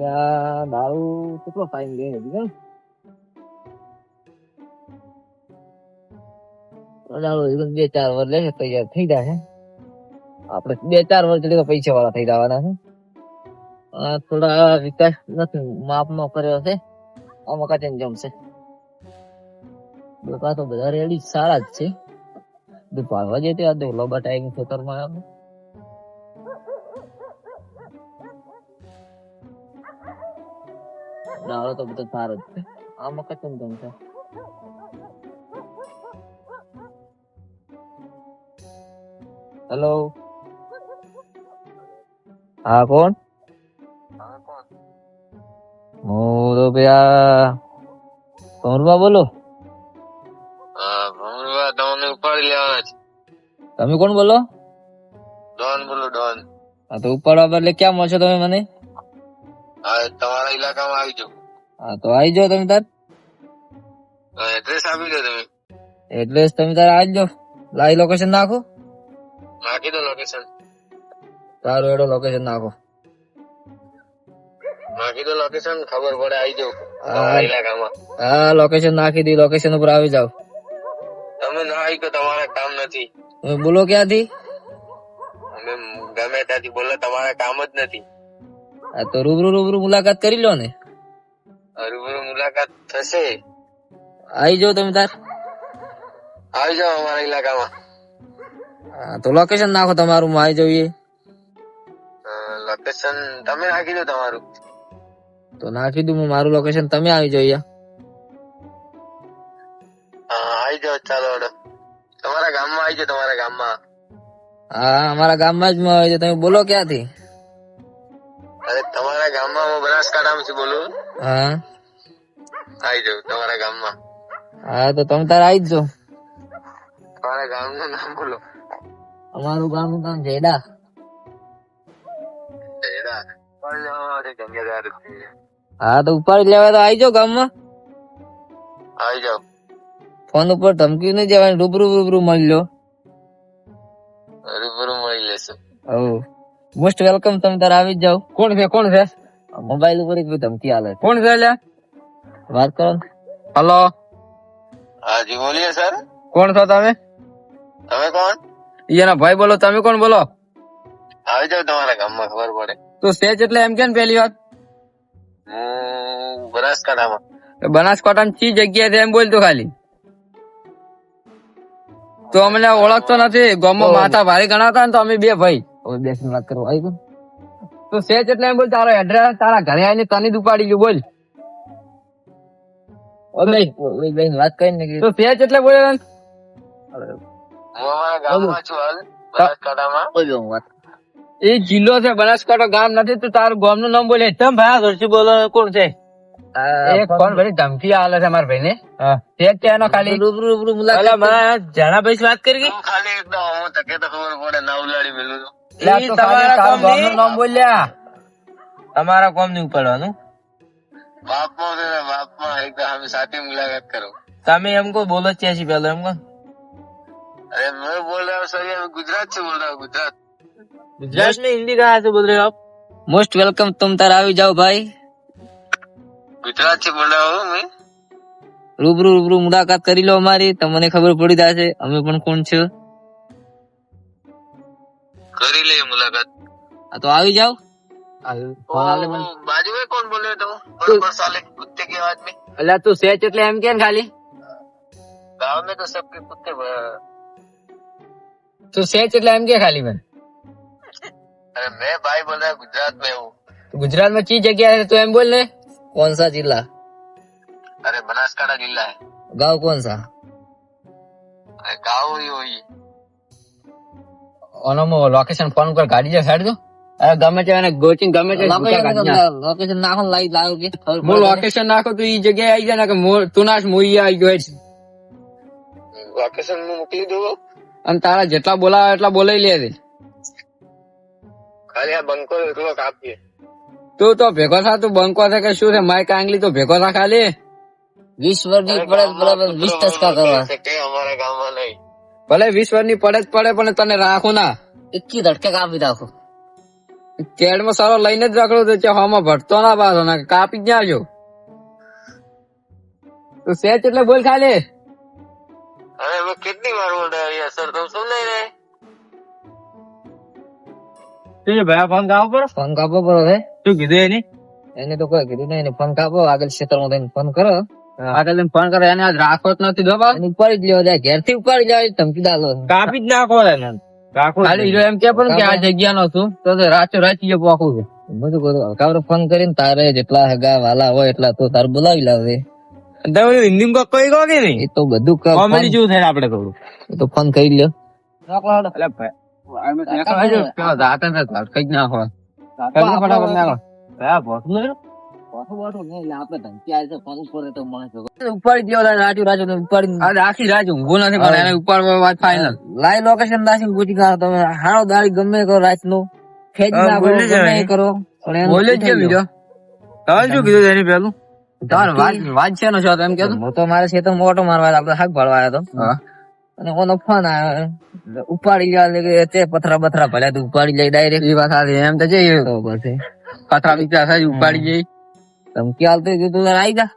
યા દારૂ કેટલો ફાઇન લે હજી કેમ દારૂ બે ચાર વર્ષ લે તૈયાર થઈ જાય આપણે બે ચાર સુધી તો પૈસા વાળા થઈ જવાના છે થોડા વિકાસ નથી માપમાં કર્યો છે આમાં કાચન જમશે લોકો તો બધા રેડી સારા જ છે બધું પાડવા ત્યાં આ દેવલો બટાઈ ખેતરમાં આવે દાડો તો બધો સારો જ છે. આમાં કચન જમશે હેલો હા કોણ? હું તો ભૈયા કમરબા બોલો. હા તમને ઉપાડી લેવાના છે. તમે કોણ બોલો? ડોન બોલો ડોન. હા તો ઉપાડવા બદલે ક્યાં મળશો તમે મને? તમારા ઇલાકામાં આવી જાઓ. હા તો આવી જાઓ તમે તાર. એડ્રેસ આપી દો તમે. એડ્રેસ તમે તાર આવી જાઓ લાઈ લોકેશન નાખો. નાખી દો લોકેશન તારું એડો લોકેશન નાખો. નાખી દો લોકેશન ખબર પડે આવી જાઓ. હા. ઇલાકામાં. હા લોકેશન નાખી દી લોકેશન ઉપર આવી જાઓ. તમે ના આવી તો તમારા કામ નથી. તમે બોલો ક્યાંથી? અમે ગમે ત્યાંથી બોલો તમારા કામ જ નથી. આ તો રૂબરૂ રૂબરૂ મુલાકાત કરી લો ને. રૂબરૂ મુલાકાત થશે? આવી જાઓ તમે તાર. આવી જાઓ અમારા ઇલાકામાં. તો લોકેશન નાખો તમારું હું આવી જઈએ લોકેશન તમે નાખી દો તમારું. તો નાખી દઉં મારું લોકેશન તમે આવી હા આવી જાઓ ચાલો તમારા ગામમાં આવી જાઓ તમારા ગામમાં. હા અમારા ગામમાં જ આવી જાઓ તમે બોલો ક્યાંથી? અરે તમારા ગામમાં હું બનાસકાંઠામાંથી બોલું? હા. આવી જાઉં તમારા ગામમાં. હા તો તમે તાર આવી જ તમારા ગામનું નામ બોલો. અમારું ગામનું નામ જેડા. હા તો ઉપાડી લેવા તો આવી જાઓ ગામમાં. આવી જાઓ ફોન ઉપર ધમકી નહીં જવાની રૂબરૂ રૂબરૂ મળી લો. રૂબરૂ મળી લેશું. હવ મોસ્ટ વેલકમ તમે તાર આવી જ જાઓ. કોણ છે કોણ છે? મોબાઈલ ઉપર એક ધમકી આલે કોણ છે વાત કરો હલો હા જી બોલીએ સર. કોણ છો તમે? તમે કોણ? એના ભાઈ બોલો તમે કોણ બોલો? આવી જાઓ તમારા ગામમાં ખબર પડે. તો સેજ એટલે એમ કેમ પહેલી વાત બનાસકાંઠામાં. બનાસકાંઠામાં બનાસકાંઠા ચી જગ્યાએ છે એમ બોલતો ખાલી. તો અમને ઓળખતો નથી. ગામમાં માથા ભારે ગણાતા ને તો અમે બે ભાઈ. બેસીને વાત કરો આવી તો સેજ એટલે એમ બોલ તારો એડ્રેસ તારા ઘરે આવીને તને જ ઉપાડી ગયું બોલ. વાત કરી તો સેજ એટલે બોલે હું ગામમાં છું હાલ બનાસકાંઠામાં. એ જિલ્લો છે બનાસકાંઠા ગામ નથી તો તારું ગામનું નામ બોલે. એકદમ ભાઈ બોલો કોણ છે? એક ફોન ભરી ધમકી આલે છે મારા ભાઈ ને તે ખાલી રૂબરૂ રૂબરૂ મુલાકાત મારા જણા ભાઈ વાત કરી ખાલી એકદમ હું તકે તો ખબર પડે ના ઉલાડી મેલું છું તમારા નામ બોલ્યા તમારા કોમ નહીં ઉપાડવાનું બાપમાં છે ને બાપમાં એકદમ અમે સાચી મુલાકાત કરો તમે એમ કો બોલો છે છી પેલો એમ કો અરે मैं बोल रहा हूँ सर ये मैं गुजरात से बोल रहा हूँ गुजरात ગુજરાત में हिंदी कहाँ से बोल रहे हो आप मोस्ट वेलकम तुम तार આવી જાઓ ભાઈ गुजरात से बोल रहा हूँ मैं રૂબરૂ રૂબરૂ મુલાકાત કરી લો અમારી તમને ખબર પડી જશે અમે પણ કોણ છે કરી ले मुलाकात આ તો આવી જાઓ ओ, बाजू में कौन बोल रहे हो तुम बड़े साले कुत्ते की आवाज में એટલે તું સેચ એટલે એમ કે ખાલી गांव में तो सबके कुत्ते ब- તું સેચ એટલે એમ કે ખાલી મને अरे मैं भाई बोल रहा हूँ गुजरात में हूँ ગુજરાત માં ચી જગ્યા है तो એમ बोल ने कौन सा जिला अरे बनासकांठा जिला है गांव कौन सा अरे गाँव ही वही ઓનોમાં લોકેશન ફોન ઉપર ગાડી જે સાઈડ અરે ગમે તે એને ગોચિંગ ગમે તે લોકેશન નાખો. લાઈ લાવ કે મો લોકેશન નાખો તો ઈ જગ્યાએ આવી જાય ને કે મો તું નાશ આવી ગયો છે. લોકેશન હું મોકલી દઉં? અને તારા જેટલા બોલાવે એટલા બોલાવી લે ખાલી આ બંકો એકલો કાપીએ તું તો ભેગો થા તું બંકો થાય કે શું છે? માઈક આંગલી તો ભેગો થા ખાલી. વીસ વર્ષની પડે બરાબર વીસ ટસકા કરવા. અમારા ગામમાં નહીં. ભલે વીસ વર્ષની પડે જ પડે પણ તને રાખું ના. એકી ધડકે કાપી નાખો. કેડમાં સારો લઈને જ રાખડો તો છે હવામાં ભટતો ના પાછો ના કાપી જ આવજો. તું સેચ એટલે બોલ ખાલી. અરે હવે કેટલી વાર ઓરડાવી સર તું શું લઈ રે તે ભાઈ ફોન કાપો પર ફોન કાપો પર હે શું કીધું એની? એને તો કોઈ કીધું નહીં ફોન કાપો આગળ ક્ષેત્રમાં થઈને ફોન કરો. આગળ ફોન કરે એને આજ રાખો જ નથી દો ઉપાડી જ લેવા જાય ઘેરથી ઉપાડી જાય ધમકી દાલો કાપી જ નાખો એને. ખાલી હીરો એમ કે પણ કે આ જગ્યા નો છું તો તો રાચો રાચી પોખું છે બધું કરું હલકાવરો ફોન કરીને તારે જેટલા હગા વાલા હોય એટલા તો તારે બોલાવી લાવે તમે હિન્દી માં કોઈ કહો કે નહીં? એ તો બધું કોમેડી જેવું થોડું એ તો ફોન કરી લ્યો. દાંત ને? દાંત કઈ જ નાખો ફટાફટ નાખો હા ભોસલું ઉપાડી દેવા રાજુ રાજુ ઉપાડી આખી રાત ઊંઘો નથી પણ એને ઉપાડવા વાત ફાઇનલ લાઈવ લોકેશન દાસી પૂછી કાઢો તમે હારો દાડી ગમે કરો રાતનું ખેંચ હા, નાખો ગમે કરો બોલે જ કેમ બીજો. લો. શું કીધું એની પેલું તમારે વાત વાત છે નો છો એમ કેતો હું તો મારે છે તો મોટો મારવા આપડે હાક આવ્યો હતો અને ઓનો ફોન આવ્યો ઉપાડી ગયા કે તે પથરા પથરા ભલ્યા તું ઉપાડી લઈ ડાયરેક્ટ એ વાત એમ તો જઈએ તો પછી. કથા બીજા ઉપાડી જઈ ધમકી હાલતો કીધું તો આવી જા.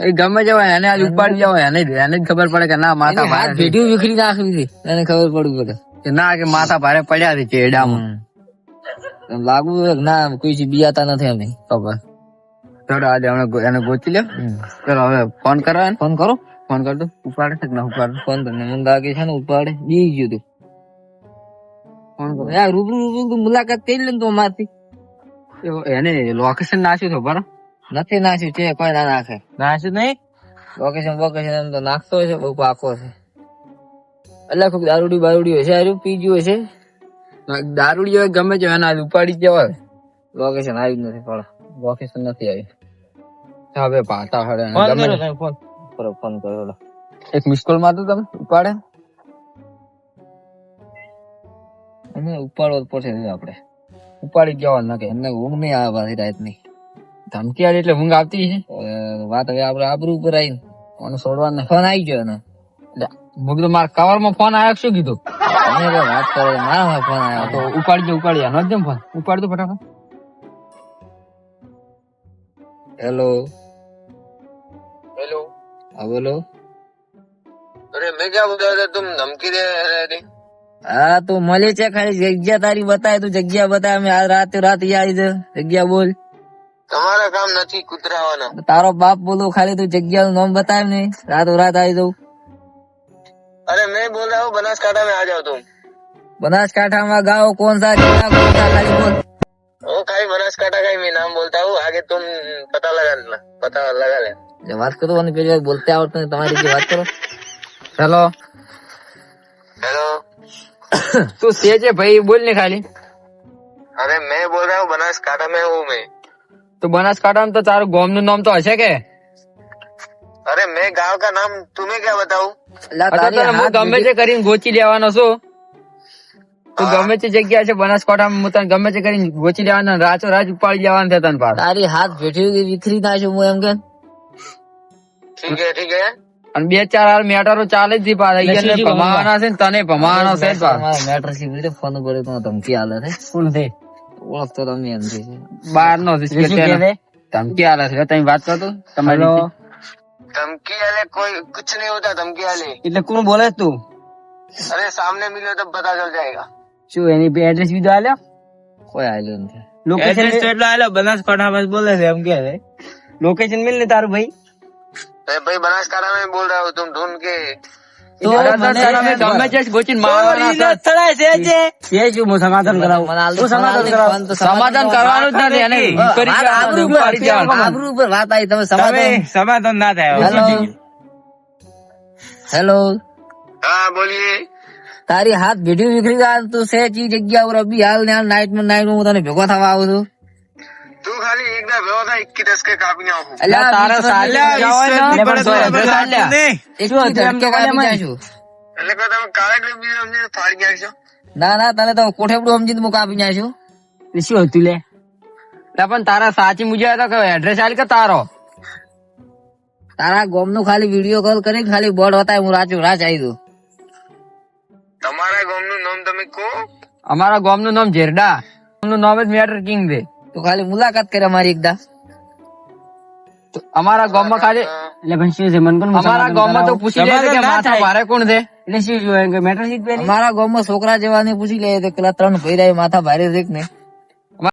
એ ગમે જવાય એને આજ ઉપાડી જવાય એને એને જ ખબર પડે કે ના માથા ભારે ભેટી વિખરી નાખી હતી એને ખબર પડવી પડે. કે ના કે માથા ભારે પડ્યા છે ચેડામાં લાગુ ના કોઈ ચીજ બીજાતા નથી અમે ખબર. ચલો આજે હમણાં એને ગોતી લ્યો. ચલો હવે ફોન કરો એને. ફોન કરો? ફોન કરતો ઉપાડે છે ના ઉપાડે? ફોન તો મને લાગે છે ને ઉપાડે. બી ગયું તું. ફોન કરો. યાર રૂબરૂ રૂબરૂ મુલાકાત કરી લે તો મારથી એને લોકેશન નાખ્યું છે બરો નથી નાખ્યું છે કોઈ ના નાખે. નાખ્યું નહીં? લોકેશન વોકેશન એમ તો નાખતો હશે બહુ પાકો છે. એટલે ખૂબ દારૂડી બારૂડી હશે હારું પી ગયું હશે દારૂડી હોય ગમે છે એના ઉપાડી જવાય લોકેશન આવ્યું નથી પણ વોકેશન નથી આવ્યું. હવે પાતા હડે ગમે ફોન. કરો ફોન કરો એક મિસ કોલમાં તો તમે ઉપાડે? એને ઉપાડવો પડશે આપણે. ઉપાડી જ નાખે એમને ઊંઘ નહીં આવે પાછી રાતની. ધમકી આવી એટલે ઊંઘ આવતી છે વાત હવે આપડે આબરૂ ઉપર આવી મને છોડવાનો ફોન આવી ગયો ને મુક તો મારા કવરમાં ફોન આવ્યો શું કીધું? વાત કરો મારા ફોન આવ્યો. તો ઉપાડજો ઉપાડી આનો જ ફોન ઉપાડ દો ફટાફટ. હેલો હેલો હા બોલો. અરે મેં ક્યાં બતાવ્યા તું ધમકી દે હા તું મળે છે ખાલી. જગ્યા તારી બતાય તું જગ્યા બતાય. મેં રાતે રાત યાદ જગ્યા બોલ. તમારા કામ નથી કુતરાવાના. તારો બાપ બોલો ખાલી તું જગ્યાનું નામ બતાવ ને રાતો રાત આવી દઉં અરે મેં બોલ બનાસકાંઠા મેં આ જાઉં તું. બનાસકાંઠા ગાઓ કોણ સા જિલ્લા કોણ સા ખાલી બોલ. ઓ ખાલી બનાસકાંઠા કઈ મેં નામ બોલતા હું આગે તુમ પતા લગા લેના પતા લગા લે. જે વાત કરો અને પેલી બોલતે આવડતું ને તમારી જે વાત કરો. હેલો. હેલો. તું સેજે ભાઈ બોલ ને ખાલી. અરે મેં બોલ રહા બનાસકાંઠા મેં હું મેં. તો બનાસકાંઠામાં તો તારું ગામ નું નામ તો હશે કે अरे मैं गांव का नाम तुम्हें क्या बताऊँ અલા, અથવા તારી તો હું હાથ ગમે તે કરીને ગોચી લેવાનો છું તું ગમે તે જગ્યા છે બનાસકાંઠામાં હું તને ગમે તે કરીને ગોચી લેવાનો અને રાચો રાત ઉપાડી જવાનું છે તને પાછો તારી હાથ ભેઠી વિખરી નાખ્યું હું એમ કે ठीक है ठीक है અને બે ચાર હાલ મેટરો ચાલે જ થી પાછા ઈયને ભમાવાના છે ને તને ભમાવાનો છે જ પાછો. મારા મેટર થી વિડીયો ફોન ઉપર તો ધમકી આલે છે ઓળખતો તમે એમ છે બહાર નો ધમકી આલે છે તમે વાત કરતો તમારી રીતે. धमकी वाले कोई कुछ नहीं होता धमकी वाले એટલે કોણ બોલે છે તું अरे सामने मिलो तब पता चल जाएगा શું એની એડ્રેસ બીજો આલ્યો કોઈ આવેલું નથી લોકેશન એટલો આલ્યો બનાસકાંઠામાં જ બોલે છે એમ કે લોકેશન મિલ ને તારું ભાઈ अरे भाई बनासकांठा में बोल रहा हूँ तुम ढूंढ के વાત આવી તમે હેલો. હા બોલીએ. તારી હાથ ભેટી નીકળી ગયા તું છે જી જગ્યા ઉપર અભી હાલ ને હાલ નાઈટમાં નાઈટ હું તને ભેગો થવા આવું છું. તારા ના ના તને તો કોઠેપડું સમજી હું કાપી નાખ્યું શું હતું લે? પણ તારા સાચી મુજબ તો કયો એડ્રેસ આલ કે તારો? તારા ગોમનું ખાલી વીડિયો કોલ કરી ખાલી બોર્ડ હતા હું રાચું રાચ આવી દઉં. તમારા ગોમનું નામ તમે કહો. અમારા ગોમનું નામ જેરડા. નું નામ જ મેટર કિંગ દે તો ખાલી મુલાકાત કરે અમારી એકદા. તો અમારા ગામમાં ખાલી એટલે ભાઈ શું છે મને પણ અમારા ગામમાં તો પૂછી લે કે માથા ભારે કોણ છે? એટલે શું જોયે? કે મેટર અમારા ગામમાં છોકરા જેવાને પૂછી લે તો પેલા ત્રણ ભૈરા માથા ભારે છે કે નહીં?